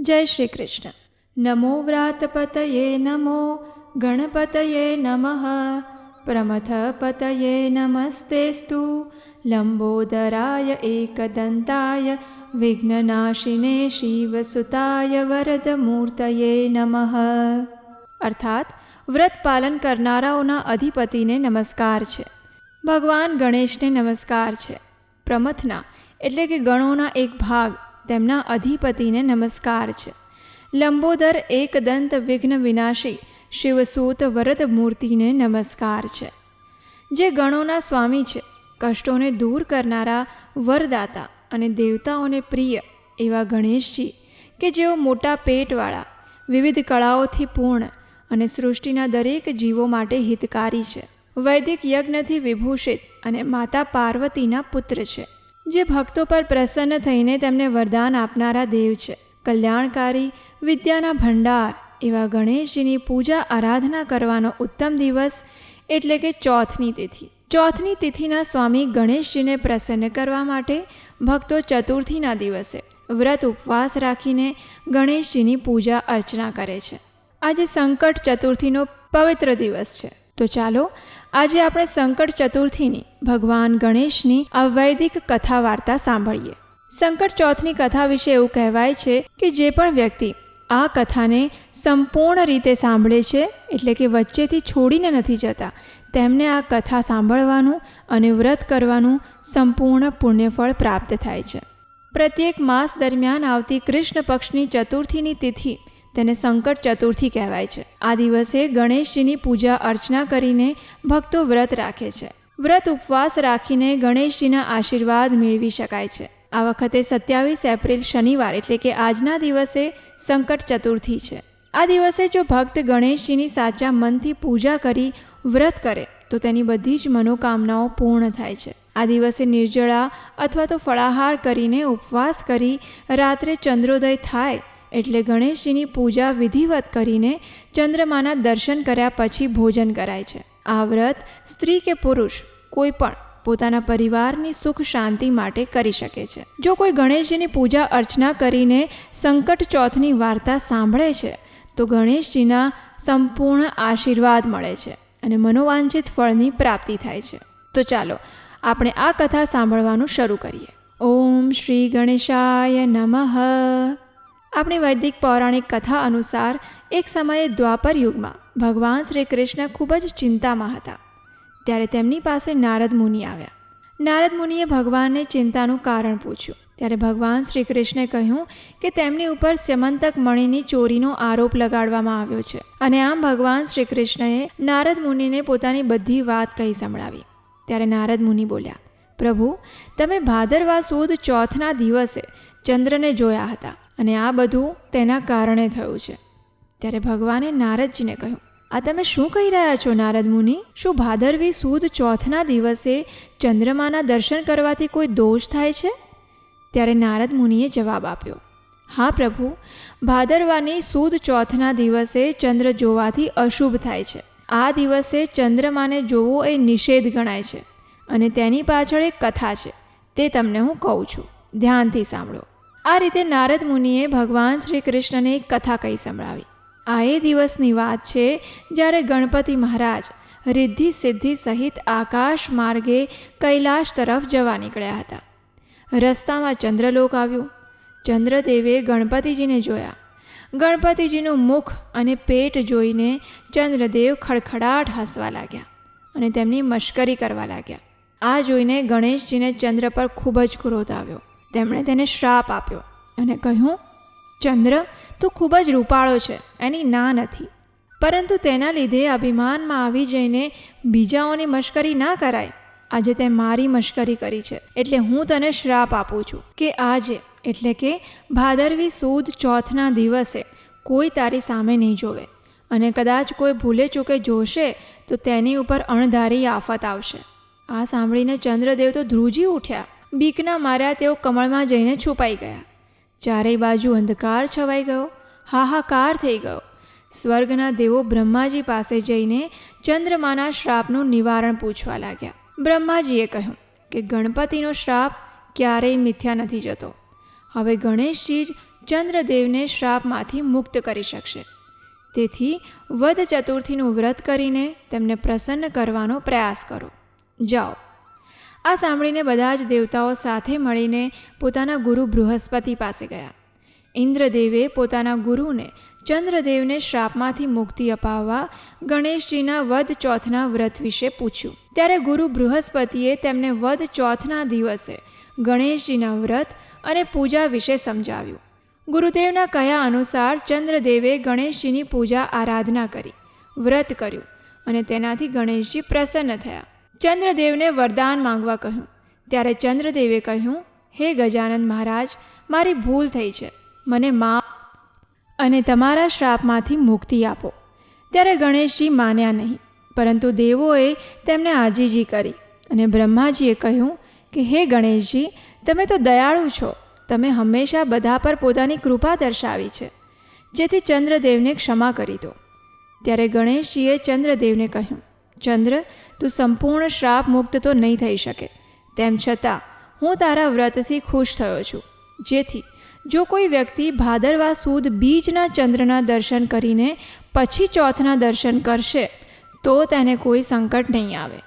જય શ્રી કૃષ્ણ. નમો વ્રાતપતયે નમો, ગણપતયે નમઃ, પ્રમથપતયે નમસ્તેસ્તુ, લંબોદરાય એકદંતાય, વિઘ્નનાશિને શિવસુતાય વરદમૂર્તયે નમઃ. અર્થાત, વ્રત પાલન કરનારાઓના અધિપતિને નમસ્કાર છે. ભગવાન ગણેશને નમસ્કાર છે. પ્રમથના, એટલે કે ગણોના એક ભાગ તેમના અધિપતિને નમસ્કાર છે. લંબોદર એકદંત વિઘ્ન વિનાશી શિવસૂત વરદ મૂર્તિને નમસ્કાર છે. જે ગણોના સ્વામી છે, કષ્ટોને દૂર કરનારા વરદાતા અને દેવતાઓને પ્રિય એવા ગણેશજી કે જેઓ મોટા પેટવાળા, વિવિધ કળાઓથી પૂર્ણ અને સૃષ્ટિના દરેક જીવો માટે હિતકારી છે. વૈદિક યજ્ઞથી વિભૂષિત અને માતા પાર્વતીના પુત્ર છે. જે ભક્તો પર પ્રસન્ન થઈને તેમને વરદાન આપનારા દેવ છે. કલ્યાણકારી, વિદ્યાના ભંડાર, એવા ગણેશજીની પૂજા આરાધના કરવાનો ઉત્તમ દિવસ એટલે કે ચોથની તિથિ. ચોથની તિથિના સ્વામી ગણેશજીને પ્રસન્ન કરવા માટે ભક્તો ચતુર્થીના દિવસે વ્રત ઉપવાસ રાખીને ગણેશજીની પૂજા અર્ચના કરે છે. આજે સંકટ ચતુર્થીનો પવિત્ર દિવસ છે. તો ચાલો, આજે આપણે સંકટ ચતુર્થીની, ભગવાન ગણેશની આ કથા વાર્તા સાંભળીએ. સંકટ ચોથની કથા વિશે એવું કહેવાય છે કે જે પણ વ્યક્તિ આ કથાને સંપૂર્ણ રીતે સાંભળે છે, એટલે કે વચ્ચેથી છોડીને નથી જતા, તેમને આ કથા સાંભળવાનું અને વ્રત કરવાનું સંપૂર્ણ પુણ્યફળ પ્રાપ્ત થાય છે. પ્રત્યેક માસ દરમિયાન આવતી કૃષ્ણ પક્ષની ચતુર્થીની તિથિ તેને સંકટ ચતુર્થી કહેવાય છે. આ દિવસે ગણેશજીની પૂજા અર્ચના કરીને ભક્તો વ્રત રાખે છે. વ્રત ઉપવાસ રાખીને ગણેશજીના આશીર્વાદ મેળવી શકાય છે. આ વખતે સત્યાવીસ એપ્રિલ શનિવાર એટલે કે આજના દિવસે સંકટ ચતુર્થી છે. આ દિવસે જો ભક્ત ગણેશજીની સાચા મનથી પૂજા કરી વ્રત કરે, તો તેની બધી જ મનોકામનાઓ પૂર્ણ થાય છે. આ દિવસે નિર્જળા અથવા તો ફળાહાર કરીને ઉપવાસ કરી રાત્રે ચંદ્રોદય થાય એટલે ગણેશજીની પૂજા વિધિવત કરીને ચંદ્રમાના દર્શન કર્યા પછી ભોજન કરાય છે. આ વ્રત સ્ત્રી કે પુરુષ કોઈ પણ પોતાના પરિવારની સુખ શાંતિ માટે કરી શકે છે. જો કોઈ ગણેશજીની પૂજા અર્ચના કરીને સંકટ ચોથની વાર્તા સાંભળે છે, તો ગણેશજીના સંપૂર્ણ આશીર્વાદ મળે છે અને મનોવાંછિત ફળની પ્રાપ્તિ થાય છે. તો ચાલો આપણે આ કથા સાંભળવાનું શરૂ કરીએ. ઓમ શ્રી ગણેશાય નમઃ. આપણી વૈદિક પૌરાણિક કથા અનુસાર એક સમયે દ્વાપર યુગમાં ભગવાન શ્રી કૃષ્ણ ખૂબ જ ચિંતામાં હતા. ત્યારે તેમની પાસે નારદ મુનિ આવ્યા. નારદ મુનિએ ભગવાનને ચિંતાનું કારણ પૂછ્યું. ત્યારે ભગવાન શ્રી કૃષ્ણે કહ્યું કે તેમની ઉપર સ્યમંતક મણીની ચોરીનો આરોપ લગાડવામાં આવ્યો છે અને આમ ભગવાન શ્રી કૃષ્ણએ નારદ મુનિને પોતાની બધી વાત કહી સંભળાવી. ત્યારે નારદ મુનિ બોલ્યા, પ્રભુ, તમે ભાદરવા સુદ ચોથના દિવસે ચંદ્રને જોયા હતા. અને આ બધું તેના કારણે થયું છે. ત્યારે ભગવાને નારદજીને કહ્યું, આ તમે શું કહી રહ્યા છો નારદ મુનિ? શું ભાદરવી સુદ ચોથના દિવસે ચંદ્રમાના દર્શન કરવાથી કોઈ દોષ થાય છે? ત્યારે નારદ મુનિએ જવાબ આપ્યો, હા પ્રભુ, ભાદરવાની સુદ ચોથના દિવસે ચંદ્ર જોવાથી અશુભ થાય છે. આ દિવસે ચંદ્રમાને જોવો એ નિષેધ ગણાય છે અને તેની પાછળ એક કથા છે. તે તમને હું કહું છું. ધ્યાનથી સાંભળો. આ રીતે નારદ મુનિએ ભગવાન શ્રી કૃષ્ણને એક કથા કહી સંભળાવી. આ એ દિવસની વાત છે જ્યારે ગણપતિ મહારાજ રિદ્ધિ સિદ્ધિ સહિત આકાશ માર્ગે કૈલાશ તરફ જવા નીકળ્યા હતા. રસ્તામાં ચંદ્રલોક આવ્યું. ચંદ્રદેવે ગણપતિજીને જોયા. ગણપતિજીનું મુખ અને પેટ જોઈને ચંદ્રદેવ ખડખડાટ હસવા લાગ્યા અને તેમની મશ્કરી કરવા લાગ્યા. આ જોઈને ગણેશજીને ચંદ્ર પર ખૂબ જ ક્રોધ આવ્યો. તેમણે તેને શ્રાપ આપ્યો અને કહ્યું, ચંદ્ર, તું ખૂબ જ રૂપાળો છે, એની ના નથી. પરંતુ તેના લીધે અભિમાનમાં આવી જઈને બીજાઓની મશ્કરી ના કરાય. આજે તે મારી મશ્કરી કરી છે, એટલે હું તને શ્રાપ આપું છું કે આજે, એટલે કે ભાદરવી સુદ ચોથના દિવસે, કોઈ તારી સામે નહીં જોવે. અને કદાચ કોઈ ભૂલે ચૂકે જોશે, તો તેની ઉપર અણધારી આફત આવશે. આ સાંભળીને ચંદ્રદેવ તો ધ્રુજી ઉઠ્યા. બીકના માર્યા તેઓ કમળમાં જઈને છુપાઈ ગયા. ચારેય બાજુ અંધકાર છવાઈ ગયો, હાહાકાર થઈ ગયો. સ્વર્ગના દેવો બ્રહ્માજી પાસે જઈને ચંદ્રમાના શ્રાપનું નિવારણ પૂછવા લાગ્યા. બ્રહ્માજીએ કહ્યું કે ગણપતિનો શ્રાપ ક્યારેય મિથ્યા નથી જતો. હવે ગણેશજી જ ચંદ્રદેવને શ્રાપમાંથી મુક્ત કરી શકશે. તેથી વધ ચતુર્થીનું વ્રત કરીને તેમને પ્રસન્ન કરવાનો પ્રયાસ કરો. જાઓ. આ સાંભળીને બધા જ દેવતાઓ સાથે મળીને પોતાના ગુરુ બૃહસ્પતિ પાસે ગયા. ઇન્દ્રદેવે પોતાના ગુરુને ચંદ્રદેવને શ્રાપમાંથી મુક્તિ અપાવવા ગણેશજીના વધ ચોથના વ્રત વિશે પૂછ્યું. ત્યારે ગુરુ બૃહસ્પતિએ તેમને વધ ચોથના દિવસે ગણેશજીના વ્રત અને પૂજા વિશે સમજાવ્યું. ગુરુદેવના કહ્યા અનુસાર ચંદ્રદેવે ગણેશજીની પૂજા આરાધના કરી, વ્રત કર્યું અને તેનાથી ગણેશજી પ્રસન્ન થયા. ચંદ્રદેવને વરદાન માંગવા કહ્યું. ત્યારે ચંદ્રદેવે કહ્યું, હે ગજાનંદ મહારાજ, મારી ભૂલ થઈ છે. મને મા અને તમારા શ્રાપમાંથી મુક્તિ આપો. ત્યારે ગણેશજી માન્યા નહીં, પરંતુ દેવોએ તેમને આજીજી કરી અને બ્રહ્માજીએ કહ્યું કે, હે ગણેશજી, તમે તો દયાળુ છો. તમે હંમેશા બધા પર પોતાની કૃપા દર્શાવી છે, જેથી ચંદ્રદેવને ક્ષમા કરી દો. ત્યારે ગણેશજીએ ચંદ્રદેવને કહ્યું ચંદ્ર, તું સંપૂર્ણ શ્રાપ મુક્ત તો નહીં થઈ શકે. તેમ છતાં, હું તારા વ્રતથી ખુશ થયો છું. જેથી, જો કોઈ વ્યક્તિ ભાદરવા સુદ બીજના ચંદ્રના દર્શન કરીને પછી ચોથના દર્શન કરશે, તો તેને કોઈ સંકટ નહીં આવે.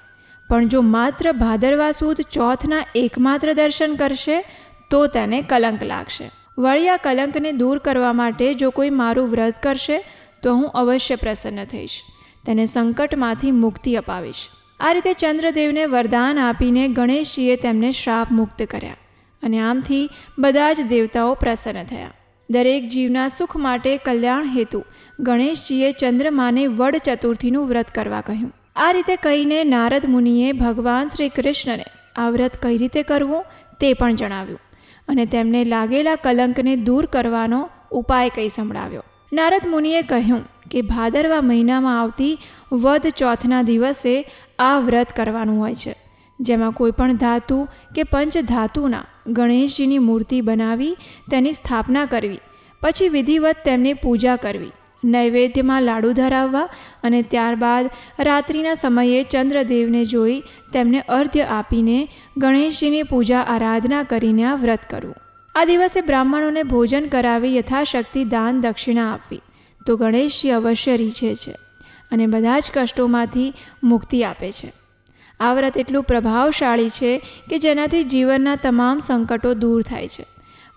પણ જો માત્ર ભાદરવા સુદ ચોથના એકમાત્ર દર્શન કરશે, તો તેને કલંક લાગશે. વળી આ કલંકને દૂર કરવા માટે જો કોઈ મારું વ્રત કરશે, તો હું અવશ્ય પ્રસન્ન થઈશ. તેને સંકટમાંથી મુક્તિ અપાવીશ. આ રીતે ચંદ્રદેવને વરદાન આપીને ગણેશજીએ તેમને શ્રાપ મુક્ત કર્યા અને આમથી બધા જ દેવતાઓ પ્રસન્ન થયા. દરેક જીવના સુખ માટે કલ્યાણ હેતુ ગણેશજીએ ચંદ્રમાને વડ ચતુર્થીનું વ્રત કરવા કહ્યું. આ રીતે કહીને નારદ મુનિએ ભગવાન શ્રી કૃષ્ણને આ વ્રત કઈ રીતે કરવું તે પણ જણાવ્યું અને તેમને લાગેલા કલંકને દૂર કરવાનો ઉપાય કહી સંભળાવ્યો. નારદ મુનિએ કહ્યું કે ભાદરવા મહિનામાં આવતી વદ ચોથના દિવસે આ વ્રત કરવાનું હોય છે. જેમાં કોઈ પણ ધાતુ કે પંચ ધાતુના ગણેશજીની મૂર્તિ બનાવી તેની સ્થાપના કરવી, પછી વિધિવત તેમની પૂજા કરવી, નૈવેદ્યમાં લાડુ ધરાવવા અને ત્યારબાદ રાત્રિના સમયે ચંદ્રદેવને જોઈ તેમને અર્ધ્ય આપીને ગણેશજીની પૂજા આરાધના કરીને આ વ્રત કરવું. આ દિવસે બ્રાહ્મણોને ભોજન કરાવી યથાશક્તિ દાન દક્ષિણા આપવી. તો ગણેશજી અવશ્ય રીછે છે અને બધા જ કષ્ટોમાંથી મુક્તિ આપે છે. આ વ્રત એટલું પ્રભાવશાળી છે કે જેનાથી જીવનના તમામ સંકટો દૂર થાય છે.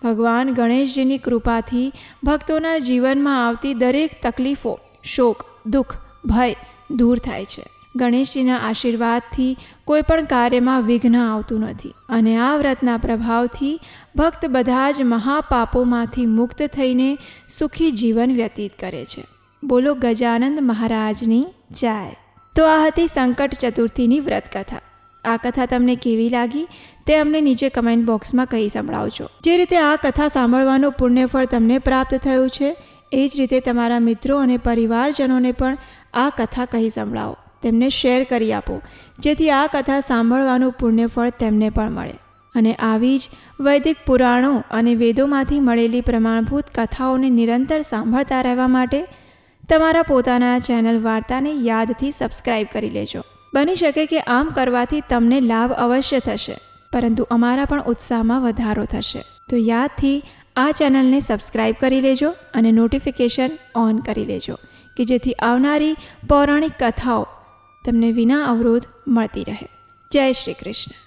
ભગવાન ગણેશજીની કૃપાથી ભક્તોના જીવનમાં આવતી દરેક તકલીફો, શોક, દુઃખ, ભય દૂર થાય છે. ગણેશજીના આશીર્વાદથી કોઈ પણ કાર્યમાં વિઘ્ન આવતું નથી અને આ વ્રતના પ્રભાવથી ભક્ત બધા જ મહાપાપોમાંથી મુક્ત થઈને સુખી જીવન વ્યતીત કરે છે. બોલો ગજાનંદ મહારાજની જય. તો આ હતી સંકટ ચતુર્થીની વ્રત કથા આ કથા તમને કેવી લાગી તે અમને નીચે કમેન્ટ બોક્સમાં કહી સંભળાવજો. જે રીતે આ કથા સાંભળવાનું પુણ્યફળ તમને પ્રાપ્ત થયું છે, એ જ રીતે તમારા મિત્રો અને પરિવારજનોને પણ આ કથા કહી સંભળાવો. તેમને શેર કરી આપો, જેથી આ કથા સાંભળવાનું પુણ્યફળ તેમને પણ મળે. અને આવી જ વૈદિક પુરાણો અને વેદોમાંથી મળેલી પ્રમાણભૂત કથાઓને નિરંતર સાંભળતા રહેવા માટે તમારા પોતાના ચેનલ વાર્તાને યાદથી સબસ્ક્રાઇબ કરી લેજો. બની શકે કે આમ કરવાથી તમને લાભ અવશ્ય થશે, પરંતુ અમારા પણ ઉત્સાહમાં વધારો થશે. તો યાદથી આ ચેનલને સબસ્ક્રાઇબ કરી લેજો અને નોટિફિકેશન ઓન કરી લેજો, કે જેથી આવનારી પૌરાણિક કથાઓ તમને વિના અવરોધ મળતી રહે. જય શ્રી કૃષ્ણ.